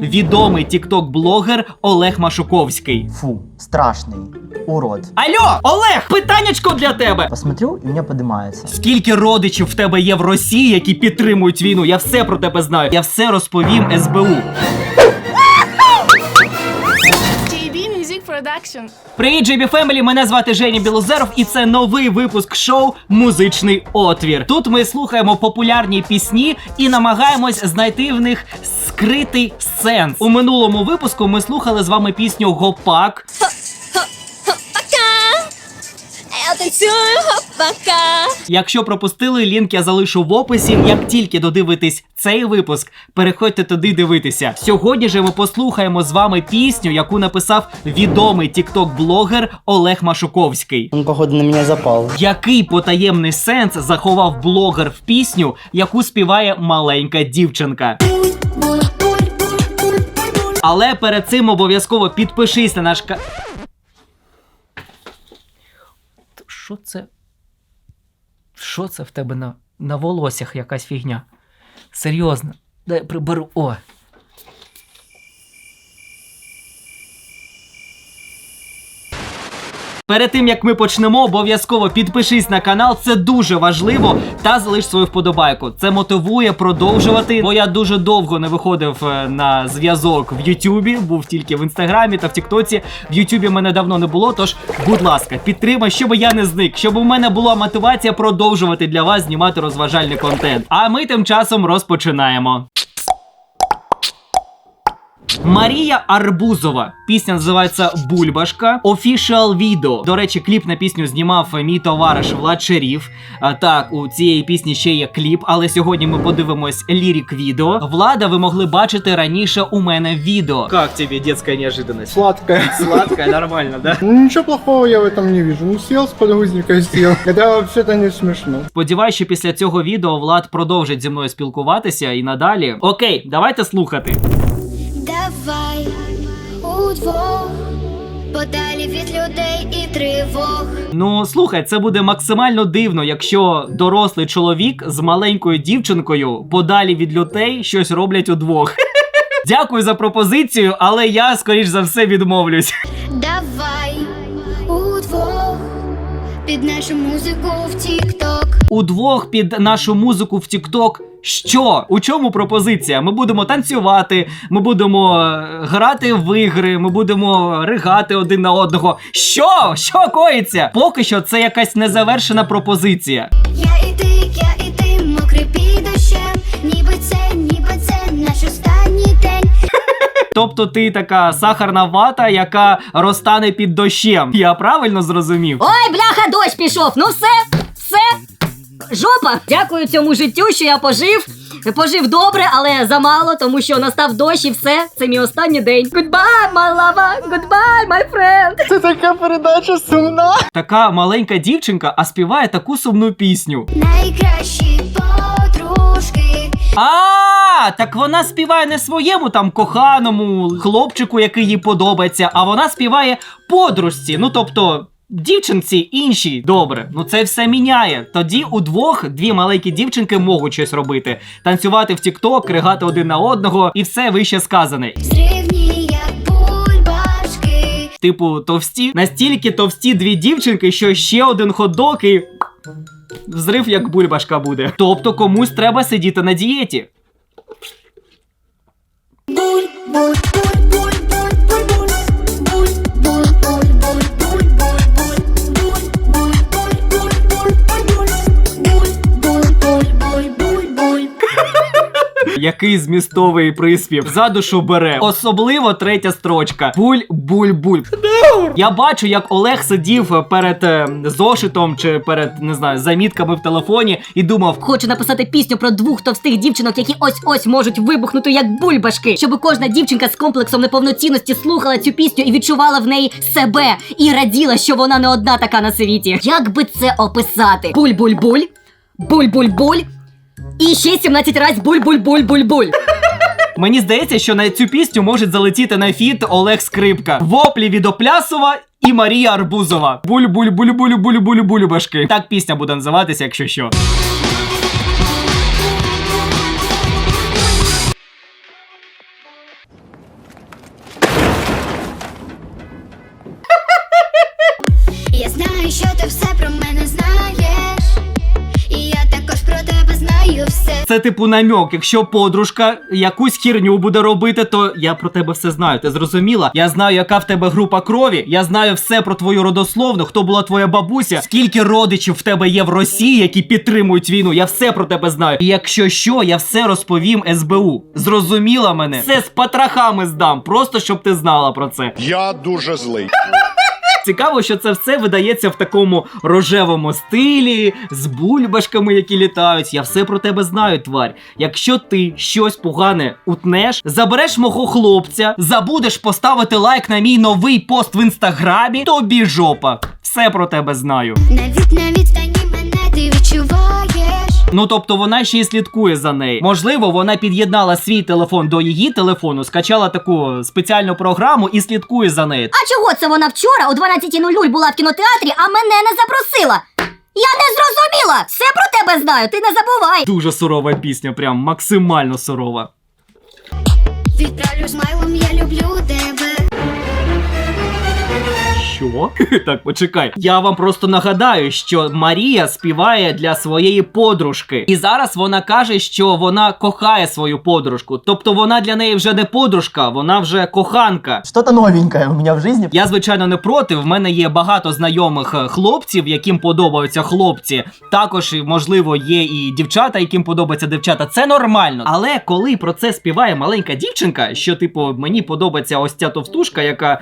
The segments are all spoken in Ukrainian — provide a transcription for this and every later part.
відомий тікток-блогер Олег Машуковський. Фу, страшний Урод. Алло, Олег, питаннячко для тебе. Посмотрю, и у меня поднимается. Скільки родичів в тебе є в Росії, які підтримують війну? Я все про тебе знаю. Я все розповім СБУ. Production. Привіт, JB Family, Мене звати Женя Білозеров, і це новий випуск шоу Музичний отвір. Тут ми слухаємо популярні пісні і намагаємось знайти в них скритий сенс. У минулому випуску ми слухали з вами пісню Гопак. Я танцюю пока. Якщо пропустили, лінк я залишу в описі. Як тільки додивитесь цей випуск, переходьте туди дивитися. Сьогодні же ми послухаємо з вами пісню, яку написав відомий тікток-блогер Олег Машуковський. Он, походу, на меня запал. Який потаємний сенс заховав блогер в пісню, яку співає маленька дівчинка? Але перед цим обов'язково підпишись на наш ка. Що це? Що це в тебе на, на волоссях якась фігня? Серйозно. Дай приберу. О. Перед тим як ми почнемо, обов'язково підпишись на канал, це дуже важливо. Та залиш свою вподобайку. Це мотивує продовжувати. Бо я дуже довго не виходив е, на зв'язок в Ютубі, був тільки в інстаграмі та в Тіктоці. В Ютубі мене давно не було. Тож, будь ласка, підтримай, щоб я не зник, щоб у мене була мотивація продовжувати для вас знімати розважальний контент. А ми тим часом розпочинаємо. Марія Арбузова. Пісня називається Бульбашка. Official відео. До речі, кліп на пісню знімав мій товариш Влад Шеріф. А, так, у цієї пісні ще є кліп, але сьогодні ми подивимось лірік відео. Влада ви могли бачити раніше у мене в відео. Як тобі детська неожиданность? Сладкое. Сладка, нормально, да? Ну ничего плохого я в этом не вижу. Ну сел с подгузника и съел. Это вообще-то не смешно. Сподіваюсь, що після цього відео Влад продовжить зі мною спілкуватися і надалі. Окей, давайте слухати. Удвох, подалі від людей і тривог. Ну слухай, це буде максимально дивно, якщо дорослий чоловік з маленькою дівчинкою подалі від людей щось роблять удвох. Дякую за пропозицію, але я скоріш за все відмовлюсь. Давай під нашу музику в тік-ток. Удвох під нашу музику в Тікток. Що? У чому пропозиція? Ми будемо танцювати, ми будемо е, грати в ігри, ми будемо ригати один на одного. Що? Що коїться? Поки що це якась незавершена пропозиція. Я Тобто ти така сахарна вата, яка розтане під дощем. Я правильно зрозумів? Ой, бляха, дощ пішов. Ну все, все. Жопа. Дякую цьому життю, що я пожив. Пожив добре, але замало, тому що настав дощ і все. Це мій останній день. Goodbye, my lover. Goodbye, my friend. Це така передача сумна. Така маленька дівчинка, а співає таку сумну пісню. Подружки. А, так вона співає не своєму там коханому хлопчику, який їй подобається, а вона співає подружці. Ну тобто. Дівчинці іншій добре, ну це все міняє. Тоді удвох дві маленькі дівчинки можуть щось робити: танцювати в тік-ток, кригати один на одного, і все вище сказане. Типу, товсті, настільки товсті дві дівчинки, що ще один ходок і. Взрив як бульбашка буде. Тобто комусь треба сидіти на дієті. Буль, буль, буль, Який змістовий приспів за душу бере. Особливо третя строчка. Буль, буль, буль. Я бачу, як Олег сидів перед е, зошитом чи перед не знаю замітками в телефоні і думав. Хочу написати пісню про двох товстих дівчинок, які ось ось можуть вибухнути як бульбашки, щоб кожна дівчинка з комплексом неповноцінності слухала цю пісню і відчувала в неї себе і раділа, що вона не одна така на світі. Як би це описати? Буль-буль-буль, буль-буль-буль. І ще 17 разів буль-буль-буль-буль-буль. Мені здається, що на цю пісню може залетіти на фіт Олег Скрипка. Воплі від Оплясова і Марія Арбузова. Буль-буль-буль-буль-буль-буль-буль башки. Так пісня буде називатися, якщо що. Я знаю, що ти все Це типу намьок. Якщо подружка якусь хірню буде робити, то я про тебе все знаю. Ти зрозуміла? Я знаю, яка в тебе група крові. Я знаю все про твою родословну, хто була твоя бабуся, скільки родичів в тебе є в Росії, які підтримують війну. Я все про тебе знаю. І якщо що, я все розповім СБУ. Зрозуміла мене? Все з потрохами здам, просто щоб ти знала про це. Я дуже злий. Цікаво, що це все видається в такому рожевому стилі, з бульбашками, які літають. Я все про тебе знаю, тварь. Якщо ти щось погане утнеш, забереш мого хлопця, забудеш поставити лайк на мій новий пост в інстаграмі, тобі жопа. Все про тебе знаю. Навіть на Ну тобто вона ще й слідкує за нею. Можливо, вона під'єднала свій телефон до її телефону, скачала таку спеціальну програму і слідкує за нею. А чого це вона вчора о 12.00 була в кінотеатрі, а мене не запросила? Я не зрозуміла! Все про тебе знаю, ти не забувай. Дуже сурова пісня, прям максимально сурова. Відправлю смайлом, я люблю Що? так, почекай. Я вам просто нагадаю, що Марія співає для своєї подружки. І зараз вона каже, що вона кохає свою подружку. Тобто вона для неї вже не подружка, вона вже коханка. Что-то новенькое у меня в жизни. Я, звичайно, не проти. В мене є багато знайомих е, хлопців, яким подобаються хлопці. Також, можливо, є і дівчата, яким подобаються дівчата. Це нормально. Але коли про це співає маленька дівчинка, що, типу, мені подобається ось ця товстушка, яка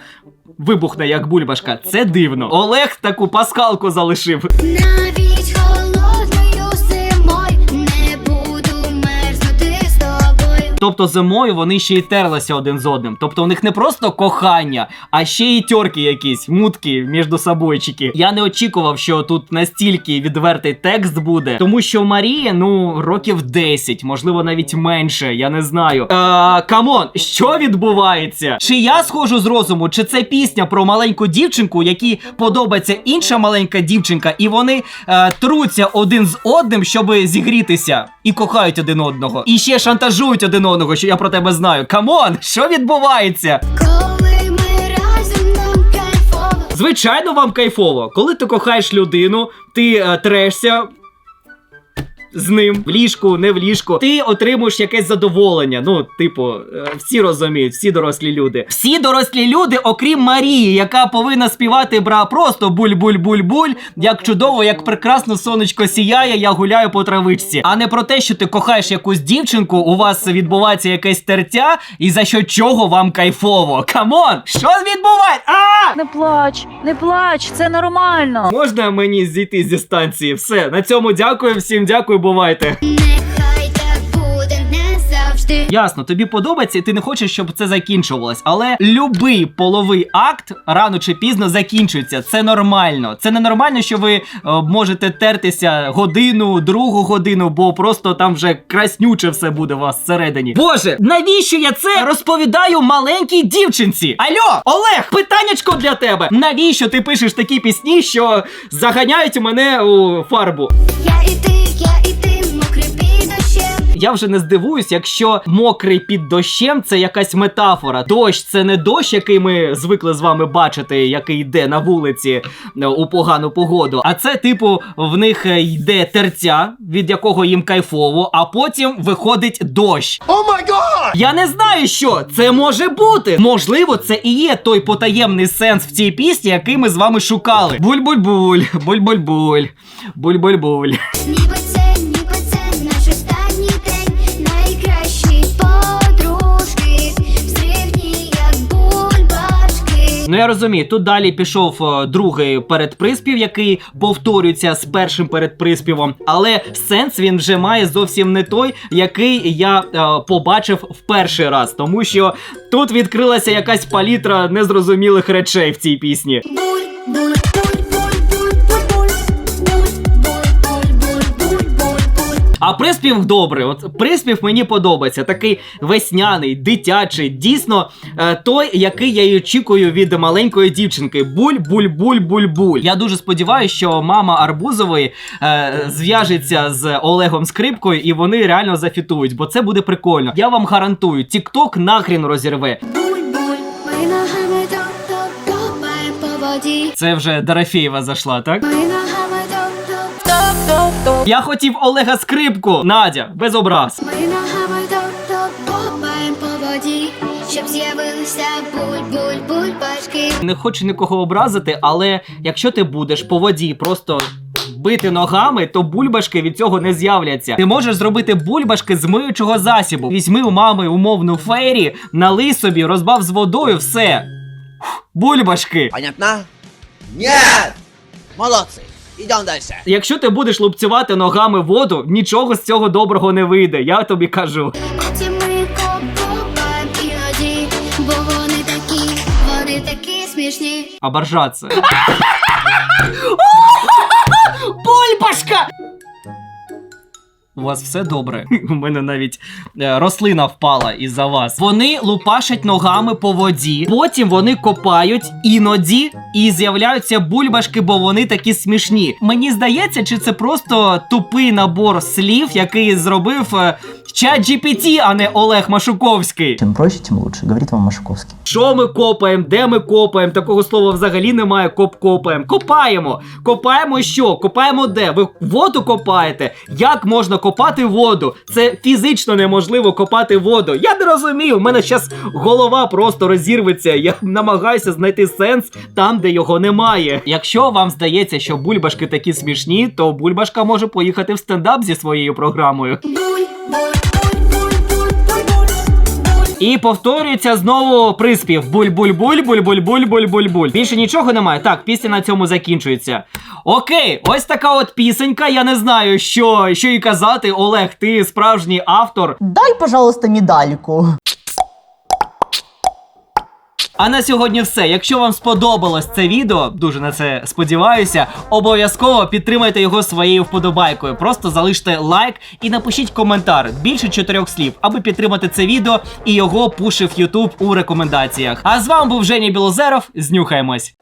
вибухне як бульбашка, це дивно. Олег таку паскалку залишив. Навіть Тобто зимою вони ще й терлися один з одним. Тобто у них не просто кохання, а ще й тьорки якісь, мутки між собойчики. Я не очікував, що тут настільки відвертий текст буде, тому що Марія, ну, років 10, можливо, навіть менше, я не знаю. Е, камон, що відбувається? Чи я схожу з розуму, чи це пісня про маленьку дівчинку, якій подобається інша маленька дівчинка, і вони е, труться один з одним, щоб зігрітися, і кохають один одного, і ще шантажують один одного, що я про тебе знаю. Камон, що відбувається? Коли ми разом нам кайфово. Звичайно, вам кайфово. Коли ти кохаєш людину, ти е, трешся. З ним в ліжку, не в ліжку, ти отримуєш якесь задоволення. Ну, типу, е, всі розуміють, всі дорослі люди. Всі дорослі люди, окрім Марії, яка повинна співати бра просто буль-буль-буль-буль, як чудово, як прекрасно сонечко сіяє, я гуляю по травичці. А не про те, що ти кохаєш якусь дівчинку, у вас відбувається якесь тертя, і за що чого вам кайфово. Камон! Що відбувається? А! Не плач, не плач, це нормально. Можна мені зійти зі станції? Все, на цьому дякую, всім дякую, бувайте. Нехай так буде не завжди. Ясно, тобі подобається, і ти не хочеш, щоб це закінчувалось. Але любий половий акт рано чи пізно закінчується. Це нормально. Це не нормально, що ви е, можете тертися годину, другу годину, бо просто там вже краснюче все буде у вас всередині. Боже, навіщо я це розповідаю маленькій дівчинці? Альо, Олег, питаннячко для тебе. Навіщо ти пишеш такі пісні, що заганяють мене у фарбу? Я і ти, Я вже не здивуюсь, якщо мокрий під дощем це якась метафора. Дощ це не дощ, який ми звикли з вами бачити, який йде на вулиці е, у погану погоду. А це, типу, в них е, йде терця, від якого їм кайфово, а потім виходить дощ. О май гад! Я не знаю, що це може бути. Можливо, це і є той потаємний сенс в цій пісні, який ми з вами шукали. Буль-буль-буль, буль-буль-буль, буль-буль-буль. Ну я розумію, тут далі пішов е, другий передприспів, який повторюється з першим передприспівом, але сенс він вже має зовсім не той, який я е, побачив в перший раз, тому що тут відкрилася якась палітра незрозумілих речей в цій пісні. Буль, буль, А приспів добрий. От приспів мені подобається. Такий весняний, дитячий, дійсно е, той, який я й очікую від маленької дівчинки. Буль, буль, буль, буль, буль. Я дуже сподіваюся, що мама Арбузової е, зв'яжеться з Олегом Скрипкою і вони реально зафітують, бо це буде прикольно. Я вам гарантую, Тікток нахрін розірве. Це вже Дорофєєва зайшла, так? Я хотів Олега Скрипку. Надя, без образ. Ми ногами топ-топ по воді, щоб з'явилися буль-буль-буль-башки. Не хочу нікого образити, але якщо ти будеш по воді просто бити ногами, то бульбашки від цього не з'являться. Ти можеш зробити бульбашки з миючого засібу. Візьми у мами умовну фейрі, налий собі, розбав з водою, все. Фух, Бульбашки. Понятно? Нет! Молодцы! Идем далі. Якщо ти будеш лупцювати ногами воду, нічого з цього доброго не вийде, я тобі кажу. А бо вони такі, вони такі смішні. Оборжаться. У вас все добре. У мене навіть е, рослина впала із-за вас. Вони лупашать ногами по воді, потім вони копають іноді і з'являються бульбашки, бо вони такі смішні. Мені здається, чи це просто тупий набор слів, який зробив е, чат GPT, а не Олег Машуковський. Чем проще, тем лучше, говорит вам Машуковский. Що ми копаємо? Де ми копаємо? Такого слова взагалі немає. Коп копаємо. Копаємо. Копаємо що? Копаємо де? Ви воду копаєте? Як можна копати воду? Це фізично неможливо копати воду. Я не розумію. У мене зараз голова просто розірветься. Я намагаюся знайти сенс там, де його немає. Якщо вам здається, що бульбашки такі смішні, то бульбашка може поїхати в стендап зі своєю програмою. І повторюється знову приспів буль-буль-буль, буль-буль-буль, буль-буль-буль. Більше нічого немає. Так, пісня на цьому закінчується. Окей, ось така от пісенька. Я не знаю, що, що і казати. Олег, ти справжній автор. Дай, пожалуйста, медальку. А на сьогодні все. Якщо вам сподобалось це відео, дуже на це сподіваюся, обов'язково підтримайте його своєю вподобайкою. Просто залиште лайк і напишіть коментар більше чотирьох слів, аби підтримати це відео і його пушив YouTube у рекомендаціях. А з вами був Женя Білозеров. Знюхаємось.